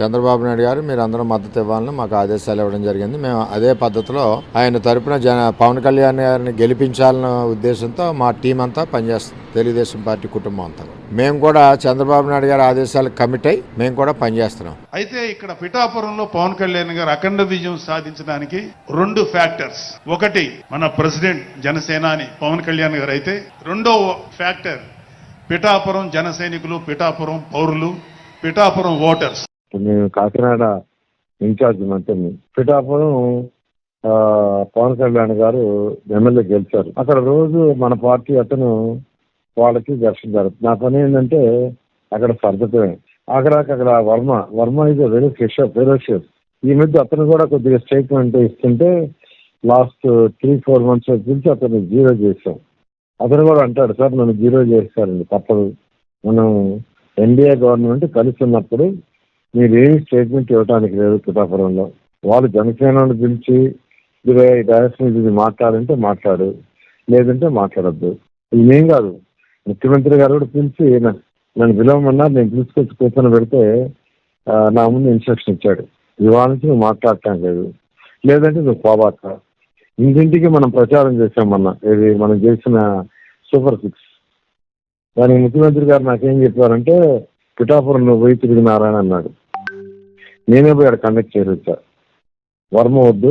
చంద్రబాబు నాయుడు గారు మీరు అందరూ మద్దతు ఇవ్వాలని మాకు ఆదేశాలు ఇవ్వడం జరిగింది. మేము అదే పద్ధతిలో ఆయన తరపున జన పవన్ కళ్యాణ్ గారిని గెలిపించాలన్న ఉద్దేశంతో మా టీం అంతా పనిచేస్తుంది తెలుగుదేశం పార్టీ కుటుంబం అంతా మేము కూడా చంద్రబాబు నాయుడు గారి ఆదేశాలకు కమిట్ అయి మేము కూడా పనిచేస్తున్నాం. అయితే ఇక్కడ పిఠాపురంలో పవన్ కళ్యాణ్ గారు అఖండ విజయం సాధించడానికి రెండు ఫ్యాక్టర్స్ ఒకటి మన ప్రెసిడెంట్ జనసేనాని పవన్ కళ్యాణ్ గారు అయితే రెండో ఫ్యాక్టర్ పిఠాపురం జన సైనికులు పిఠాపురం పౌరులు పిఠాపురం ఓటర్స్ నేను కాకినాడ ఇన్ఛార్జ్ మంత్రిని. పిఠాపురం పవన్ కళ్యాణ్ గారు ఎమ్మెల్యే గెలిచారు. అక్కడ రోజు మన పార్టీ అతను వాళ్ళకి దర్శనం జరుగుతుంది నా పని ఏంటంటే అక్కడ సర్దటమే. అక్కడ అక్కడ వర్మ వర్మ ఇది వెరీ ఫిషర్ ఫెరోషియస్ ఈ మధ్య అతను కూడా కొద్దిగా స్టేట్మెంట్ ఇస్తుంటే లాస్ట్ త్రీ ఫోర్ మంత్స్ గురించి అతను జీరో చేశాం. అతను కూడా అంటాడు సార్ నన్ను జీరో చేస్తారండి తప్పదు. మనం ఎన్డీఏ గవర్నమెంట్ కలిసి ఉన్నప్పుడు మీరేమి స్టేట్మెంట్ ఇవ్వడానికి లేదు పిఠాపురంలో వాళ్ళు జనసేనను పిలిచి ఇరవై ఐదు డైరెక్ట్ ఇది మాట్లాడంటే మాట్లాడు లేదంటే మాట్లాడద్దు. ఇదేం ఏం కాదు. ముఖ్యమంత్రి గారు కూడా పిలిచి నన్ను పిలవమన్నారు నేను తీసుకొచ్చి కూర్చొని పెడితే నా ముందు ఇన్స్ట్రక్షన్ ఇచ్చాడు. ఇవాళ నుంచి నువ్వు మాట్లాడటం లేదు. లేదంటే నువ్వు పోబాక ఇంటింటికి మనం ప్రచారం చేసాం మొన్న. ఇది మనం చేసిన సూపర్ సిక్స్ దానికి ముఖ్యమంత్రి గారు నాకేం చెప్పారంటే పిఠాపురం నువ్వు పోయి తిరిగినారా అన్నాడు. నేనే పోయి అక్కడ కండక్ట్ చేసి వచ్చా వర్మ వద్దు.